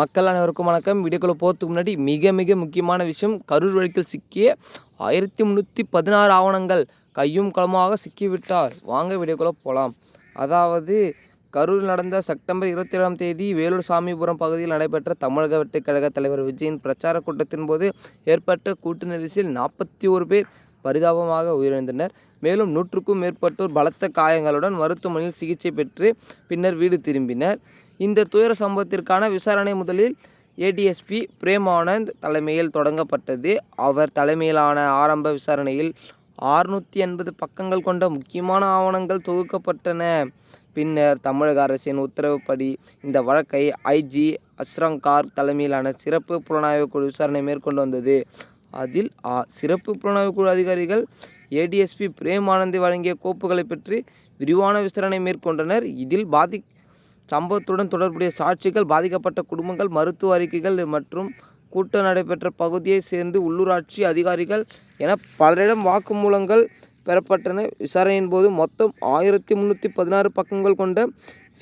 மக்கள் அனைவருக்கும் வணக்கம். வீடியோக்குள்ளே போகிறதுக்கு முன்னாடி மிக மிக முக்கியமான விஷயம் கரூர் வழக்கில் சிக்கிய ஆயிரத்தி முந்நூற்றி பதினாறு ஆவணங்கள் கையும் களமாக சிக்கிவிட்டார். வாங்க வீடியோக்குள்ளே போகலாம் அதாவது கரூரில் நடந்த செப்டம்பர் இருபத்தி ஏழாம் தேதி வேலூர் சாமிபுரம் பகுதியில் நடைபெற்ற தமிழக வெற்றிக் கழக தலைவர் விஜயின் பிரச்சார கூட்டத்தின் போது ஏற்பட்ட கூட்டு நெரிசலில் நாற்பத்தி ஒரு பேர் பரிதாபமாக உயிரிழந்தனர். மேலும் நூற்றுக்கும் மேற்பட்டோர் பலத்த காயங்களுடன் மருத்துவமனையில் சிகிச்சை பெற்று பின்னர் வீடு திரும்பினர். இந்த துயர சம்பவத்திற்கான விசாரணை முதலில் ஏடிஎஸ்பி பிரேம் ஆனந்த் தலைமையில் தொடங்கப்பட்டது. அவர் தலைமையிலான ஆரம்ப விசாரணையில் ஆறுநூற்றி எண்பது பக்கங்கள் கொண்ட முக்கியமான ஆவணங்கள் தொகுக்கப்பட்டன. பின்னர் தமிழக அரசின் உத்தரவுப்படி இந்த வழக்கை ஐஜி அஸ்ரங்கார் தலைமையிலான சிறப்பு புலனாய்வு குழு விசாரணை மேற்கொண்டு வந்தது. அதில் ஆ- சிறப்பு புலனாய்வு குழு அதிகாரிகள் ஏடிஎஸ்பி பிரேம் ஆனந்தி வழங்கிய கோப்புகளை பற்றி விரிவான விசாரணை மேற்கொண்டனர். இதில் பாதி சம்பவத்துடன் தொடர்புடைய சாட்சிகள் பாதிக்கப்பட்ட குடும்பங்கள் மருத்துவ அறிக்கைகள் மற்றும் கூட்டம் நடைபெற்ற பகுதியை சேர்ந்து உள்ளூராட்சி அதிகாரிகள் என பலரிடம் வாக்குமூலங்கள் பெறப்பட்டன. விசாரணையின் போது மொத்தம் ஆயிரத்தி முந்நூற்றி பதினாறு பக்கங்கள் கொண்ட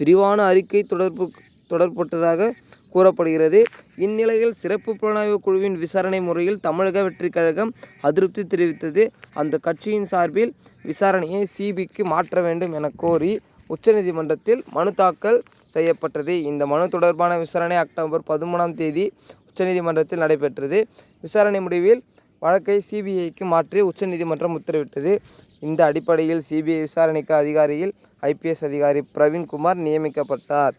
விரிவான அறிக்கை தொடர்பு தொடர்பட்டதாக கூறப்படுகிறது. இந்நிலையில் சிறப்பு புலனாய்வு குழுவின் விசாரணை முறையில் தமிழக வெற்றிக் கழகம் அதிருப்தி தெரிவித்தது. அந்த கட்சியின் சார்பில் விசாரணையை சிபிக்கு மாற்ற வேண்டும் என கோரி உச்சநீதிமன்றத்தில் மனு தாக்கல் செய்யப்பட்டது. இந்த மனு தொடர்பான விசாரணை அக்டோபர் பதிமூணாம் தேதி உச்சநீதிமன்றத்தில் நடைபெற்றது. விசாரணை முடிவில் வழக்கை சிபிஐக்கு மாற்றி உச்சநீதிமன்றம் உத்தரவிட்டது. இந்த அடிப்படையில் சிபிஐ விசாரணைக்கு அதிகாரியில் ஐபிஎஸ் அதிகாரி பிரவீன்குமார் நியமிக்கப்பட்டார்.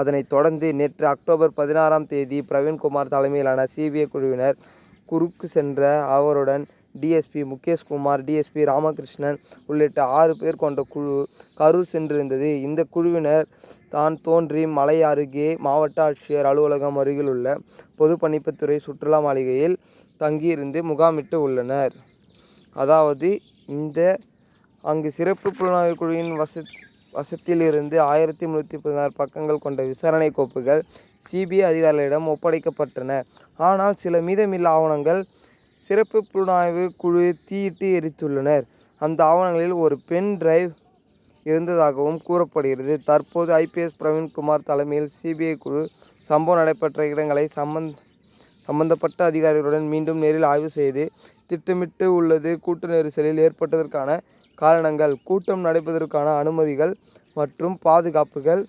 அதனைத் தொடர்ந்து நேற்று அக்டோபர் பதினாறாம் தேதி பிரவீன்குமார் தலைமையிலான சிபிஐ குழுவினர் குறுக்கு சென்ற அவருடன் டிஎஸ்பி முகேஷ்குமார் டிஎஸ்பி ராமகிருஷ்ணன் உள்ளிட்ட ஆறு பேர் கொண்ட குழு கரூர் சென்றிருந்தது. இந்த குழுவினர் தான் தோன்றி மலை அருகே மாவட்ட ஆட்சியர் அலுவலகம் அருகில் உள்ள பொதுப்பணிப்புத்துறை சுற்றுலா மாளிகையில் தங்கியிருந்து முகாமிட்டு உள்ளனர். அதாவது இந்த அங்கு சிறப்பு புலனாய்வு குழுவின் வச வசத்திலிருந்து ஆயிரத்தி முந்நூற்றி பதினாறு பக்கங்கள் கொண்ட விசாரணை கோப்புகள் சிபிஐ அதிகாரிகளிடம் ஒப்படைக்கப்பட்டன. ஆனால் சில மீதமில்ல ஆவணங்கள் சிறப்பு புலனாய்வு குழு தீயிட்டு எரித்துள்ளனர். அந்த ஆவணங்களில் ஒரு பென் டிரைவ் இருந்ததாகவும் கூறப்படுகிறது. தற்போது ஐபிஎஸ் பிரவீன்குமார் தலைமையில் சிபிஐ குழு சம்பவம் நடைபெற்ற இடங்களை சம்பந்த சம்பந்தப்பட்ட அதிகாரிகளுடன் மீண்டும் நேரில் ஆய்வு செய்து திட்டமிட்டு உள்ளது. கூட்ட நெரிசலில் ஏற்பட்டதற்கான காரணங்கள் கூட்டம் நடைபெறுவதற்கான அனுமதிகள் மற்றும் பாதுகாப்புகள்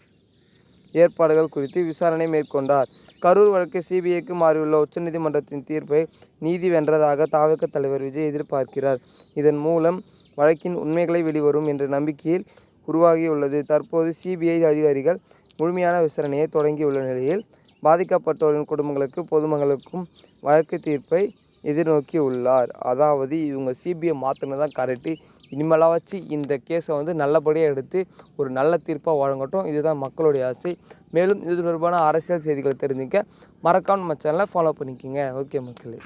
ஏற்பாடுகள் குறித்து விசாரணை மேற்கொண்டார். கரூர் வழக்கு சிபிஐக்கு மாறியுள்ள உச்சநீதிமன்றத்தின் தீர்ப்பை நீதி வென்றதாக தாவக தலைவர் விஜய் எதிர்பார்க்கிறார். இதன் மூலம் வழக்கின் உண்மைகளை வெளிவரும் என்ற நம்பிக்கையில் உருவாகியுள்ளது. தற்போது சிபிஐ அதிகாரிகள் முழுமையான விசாரணையை தொடங்கியுள்ள நிலையில் பாதிக்கப்பட்டோரின் குடும்பங்களுக்கு பொதுமக்களுக்கும் வழக்கு தீர்ப்பை எதிர்நோக்கி உள்ளார். அதாவது இவங்க சிபிஐ மாற்றினது தான் கரெக்டு இனிமேலாச்சு இந்த கேஸை வந்து நல்லபடியாக எடுத்து ஒரு நல்ல தீர்ப்பாக வழங்கட்டும். இதுதான் மக்களுடைய ஆசை. மேலும் இது தொடர்பான அரசியல் செய்திகளை தெரிஞ்சுக்க மறக்காமல் நம்ம சேனலை ஃபாலோ பண்ணிக்கோங்க. ஓகே மக்களே.